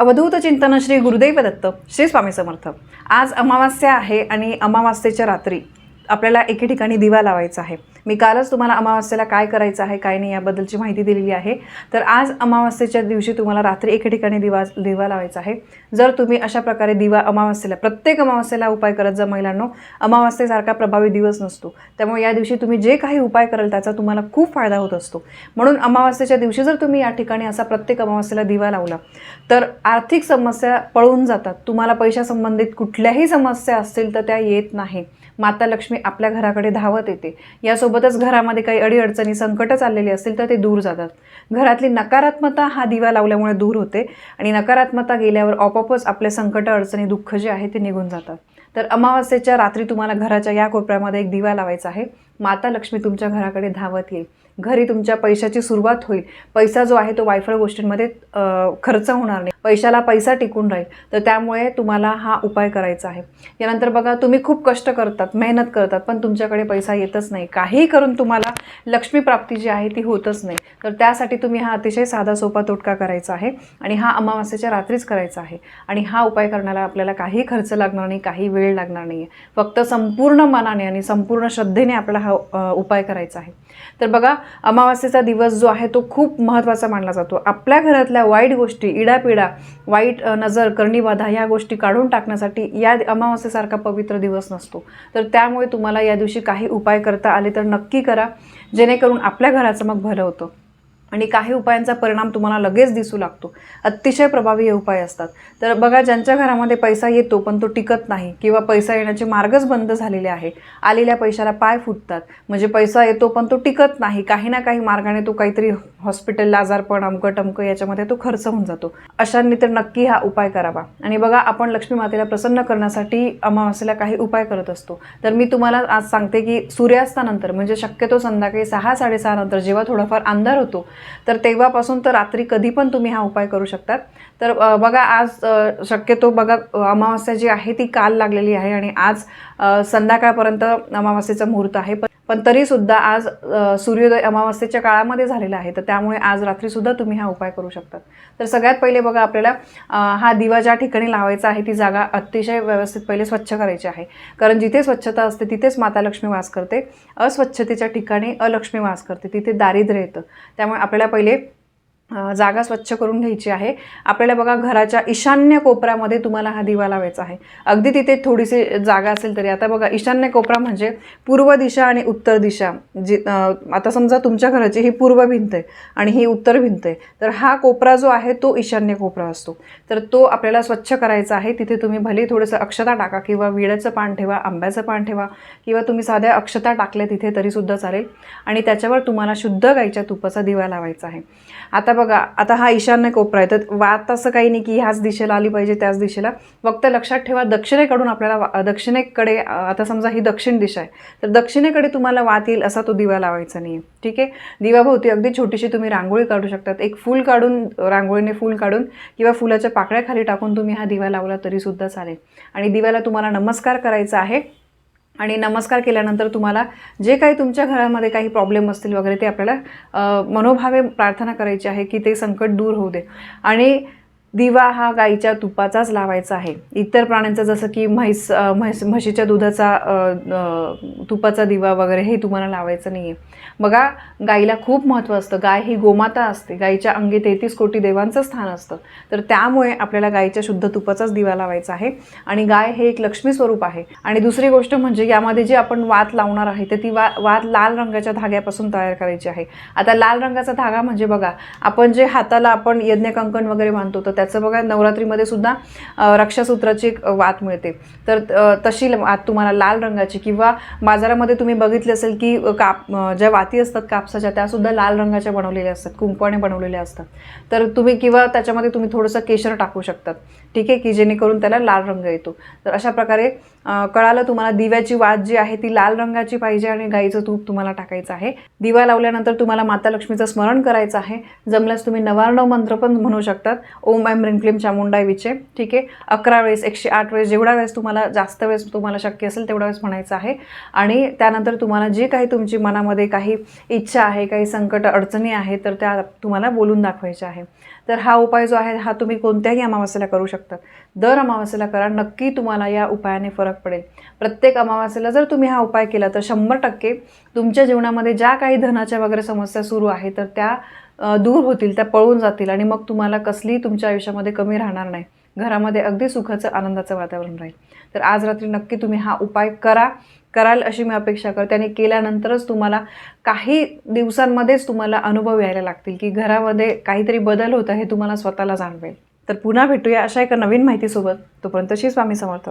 अवधूत चिंतन श्री गुरुदैव दत्त श्री स्वामी समर्थ. आज अमावास्या आहे आणि अमावास्येच्या रात्री आपल्याला एके ठिकाणी दिवा लावायचा आहे. मी कालच तुम्हाला अमावास्येला काय करायचं आहे काय नाही याबद्दलची माहिती दिलेली आहे. तर आज अमावास्येच्या दिवशी तुम्हाला रात्री एका ठिकाणी दिवा दिवा लावायचा आहे. जर तुम्ही अशा प्रकारे दिवा अमावास्येला प्रत्येक अमावास्येला उपाय करत जा महिलांनो अमावास्येसारखा प्रभावी दिवस नसतो. त्यामुळे या दिवशी तुम्ही जे काही उपाय कराल त्याचा तुम्हाला खूप फायदा होत असतो. म्हणून अमावास्येच्या दिवशी जर तुम्ही या ठिकाणी असा प्रत्येक अमावास्येला दिवा लावला तर आर्थिक समस्या पळून जातात. तुम्हाला पैशासंबंधित कुठल्याही समस्या असतील तर त्या येत नाही. माता लक्ष्मी आपल्या घराकडे धावत येते. यासोबत सोबतच घरामध्ये काही अडीअडचणी संकटं चाललेली असतील तर ते दूर जातात. घरातली नकारात्मता हा दिवा लावल्यामुळे दूर होते आणि नकारात्मकता गेल्यावर आपोआपच आपले संकट अडचणी दुःख जे आहे ते निघून जातात. तर अमावास्येच्या रात्री तुम्हाला घराच्या या कोपऱ्यामध्ये एक दिवा लावायचा आहे. माता लक्ष्मी तुमच्या घराकडे धावत येईल. घरी तुमच्या पैशाची सुरुवात होईल. पैसा जो आहे तो वायफळ गोष्टींमध्ये खर्च होणार नाही. पैशाला पैसा टिकून राहील. तर त्यामुळे तुम्हाला हा उपाय करायचा आहे. यानंतर बघा तुम्ही खूप कष्ट करतात मेहनत करतात पण तुमच्याकडे पैसा येतच नाही. काहीही करून तुम्हाला लक्ष्मी प्राप्ती जी आहे ती होतच नाही. तर त्यासाठी तुम्ही हा अतिशय साधा सोपा तोटका करायचा आहे आणि हा अमावास्येच्या रात्रीच करायचा आहे. आणि हा उपाय करण्याला आपल्याला काही खर्च लागणार नाही काही वेळ वेळ लागणार नाही आहे फक्त संपूर्ण मनाने आणि संपूर्ण श्रद्धेने आपल्याला हा उपाय करायचा आहे. तर बघा अमावास्येचा दिवस जो आहे तो खूप महत्त्वाचा मानला जातो. आपल्या घरातल्या वाईट गोष्टी इडापिडा वाईट नजर करणीबाधा ह्या गोष्टी काढून टाकण्यासाठी या अमावास्येसारखा पवित्र दिवस नसतो. तर त्यामुळे तुम्हाला या दिवशी काही उपाय करता आले तर नक्की करा. जेणेकरून आपल्या घराचं मग भलं होतं. आणि काही उपायांचा परिणाम तुम्हाला लगेच दिसू लागतो. अतिशय प्रभावी हे उपाय असतात. तर बघा ज्यांच्या घरामध्ये पैसा येतो पण तो टिकत नाही किंवा पैसा येण्याचे मार्गच बंद झालेले आहे आलेल्या पैशाला पाय फुटतात. म्हणजे पैसा येतो पण तो टिकत नाही. काही ना काही मार्गाने तो काहीतरी हॉस्पिटल आजारपण अमकं टमकं याच्यामध्ये तो खर्च होऊन जातो. अशांनी तर नक्की हा उपाय करावा. आणि बघा आपण लक्ष्मी मातेला प्रसन्न करण्यासाठी अमावास्येला काही उपाय करत असतो. तर मी तुम्हाला आज सांगते की सूर्यास्तानंतर म्हणजे शक्यतो संध्याकाळी सहा साडेसहा नंतर जेव्हा थोडाफार अंधार होतो तर तेव्हापासून तर रात्री कधी पण तुम्ही हा उपाय करू शकतात. तर बघा आज शक्यतो बघा अमावास्या जी आहे ती काल लागलेली आहे आणि आज संध्याकाळपर्यंत अमावास्येचा मुहूर्त आहे. पण पण तरीसुद्धा आज सूर्योदय अमावास्येच्या काळामध्ये झालेला आहे. तर त्यामुळे आज रात्रीसुद्धा तुम्ही हा उपाय करू शकतात. तर सगळ्यात पहिले बघा आपल्याला हा दिवा ज्या ठिकाणी लावायचा आहे ती जागा अतिशय व्यवस्थित पहिले स्वच्छ करायची आहे. कारण जिथे स्वच्छता असते तिथेच माता लक्ष्मी वास करते. अस्वच्छतेच्या ठिकाणी अलक्ष्मी वास करते. तिथे दारिद्र्य येतं. त्यामुळे आपल्याला पहिले जागा स्वच्छ करून घ्यायची आहे. आपल्याला बघा घराच्या ईशान्य कोपऱ्यामध्ये तुम्हाला हा दिवा लावायचा आहे. अगदी तिथे थोडीशी जागा असेल तरी. आता बघा ईशान्य कोपरा म्हणजे पूर्व दिशा आणि उत्तर दिशा. जी आता समजा तुमच्या घराची ही पूर्व भिंत आहे आणि ही उत्तर भिंत आहे. तर हा कोपरा जो आहे तो ईशान्य कोपरा असतो. तर तो आपल्याला स्वच्छ करायचा आहे. तिथे तुम्ही भले थोडंसं अक्षता टाका किंवा विड्याचं पान ठेवा आंब्याचं पान ठेवा किंवा तुम्ही साध्या अक्षता टाकल्या तिथे तरीसुद्धा चालेल. आणि त्याच्यावर तुम्हाला शुद्ध गाईच्या तुपाचा दिवा लावायचा आहे. आता बघा आता हा ईशान्य कोपरा आहे. तर वात असं काही नाही की ह्याच दिशेला आली पाहिजे त्याच दिशेला. फक्त लक्षात ठेवा दक्षिणेकडून आपल्याला वा- दक्षिणेकडे आता समजा ही दक्षिण दिशा आहे. तर दक्षिणेकडे तुम्हाला वात येईल असा तो दिवा लावायचा नाही आहे ठीक आहे? दिवाभोवती अगदी छोटीशी तुम्ही रांगोळी काढू शकतात. एक फूल काढून रांगोळीने फूल काढून किंवा फुलाच्या पाकळ्याखाली टाकून तुम्ही हा दिवा लावला तरीसुद्धा चालेल. आणि दिव्याला तुम्हाला नमस्कार करायचा आहे. आणि नमस्कार केल्यानंतर तुम्हाला जे काही तुमच्या घरामध्ये काही प्रॉब्लेम असतील वगैरे ते आपल्याला मनोभावे प्रार्थना करायची आहे की ते संकट दूर होऊ दे. आणि दिवा हा गाईच्या तुपाचाच लावायचा आहे. इतर प्राण्यांचा जसं की म्हैस म्हैस म्हशीच्या दुधाचा तुपाचा दिवा वगैरे हे तुम्हाला लावायचं नाही आहे बघा गाईला खूप महत्त्व असतं. गाय ही गोमाता असते. गाईच्या अंगी तेहतीस कोटी देवांचं स्थान असतं. तर त्यामुळे आपल्याला गाईच्या शुद्ध तुपाचाच दिवा लावायचा आहे. आणि गाय हे एक लक्ष्मी स्वरूप आहे. आणि दुसरी गोष्ट म्हणजे यामध्ये जी आपण वात लावणार आहे तर ती वा वात लाल रंगाच्या धाग्यापासून तयार करायची आहे. आता लाल रंगाचा धागा म्हणजे बघा आपण जे हाताला आपण यज्ञकंकण वगैरे बांधतो तर त्याचं बघा नवरात्रीमध्ये सुद्धा रक्षासूत्राची एक वात मिळते. तर तशी वात तुम्हाला लाल रंगाची किंवा बाजारामध्ये तुम्ही बघितले असेल की काप ज्या वाती असतात कापसाच्या त्यासुद्धा लाल रंगाच्या बनवलेल्या असतात कुंपणे बनवलेल्या असतात. तर तुम्ही किंवा त्याच्यामध्ये तुम्ही थोडंसं केशर टाकू शकतात. ठीक आहे की जेणेकरून त्याला लाल रंग येतो. तर अशा प्रकारे कळालं तुम्हाला दिव्याची वात जी आहे ती लाल रंगाची पाहिजे आणि गाईचं तूप तुम्हाला टाकायचं आहे. दिवा लावल्यानंतर तुम्हाला माता लक्ष्मीचं स्मरण करायचं आहे. जमल्यास तुम्ही नवार्णव मंत्र पण म्हणू शकतात. ओम ऐं ह्रीं क्लीं विचे ठीक आहे? अकरा वेळेस एकशे आठ वेळेस जेवढा वेळेस तुम्हाला जास्त वेळेस तुम्हाला शक्य असेल तेवढा वेळेस म्हणायचं आहे. आणि त्यानंतर तुम्हाला जे काही तुमची मनामध्ये काही इच्छा आहे काही संकट अडचणी आहे तर त्या तुम्हाला बोलून दाखवायच्या आहे. तर हा उपाय जो आहे हा तुम्ही कोणत्याही अमावास्येला करू शकता. दर अमावास्येला करा नक्की तुम्हाला या उपायाने फरक पडेल. प्रत्येक अमावास्येला जर तुम्ही हा उपाय केला तर शंभर टक्के तुमच्या जीवनामध्ये ज्या काही धनाच्या वगैरे समस्या सुरू आहे तर त्या दूर होतील त्या पळून जातील आणि मग तुम्हाला कसलीही तुमच्या आयुष्यामध्ये कमी राहणार नाही. घरामध्ये अगदी सुखाचं आनंदाचं वातावरण राहील. तर आज रात्री नक्की तुम्ही हा उपाय करा. कराल अशी मी अपेक्षा करते आणि केल्यानंतरच तुम्हाला काही दिवसांमध्येच तुम्हाला अनुभव यायला लागतील की घरामध्ये काहीतरी बदल होता हे तुम्हाला स्वतःला जाणवेल. तर पुन्हा भेटूया अशा एका नवीन माहितीसोबत. तोपर्यंत तशीच स्वामी समर्थ.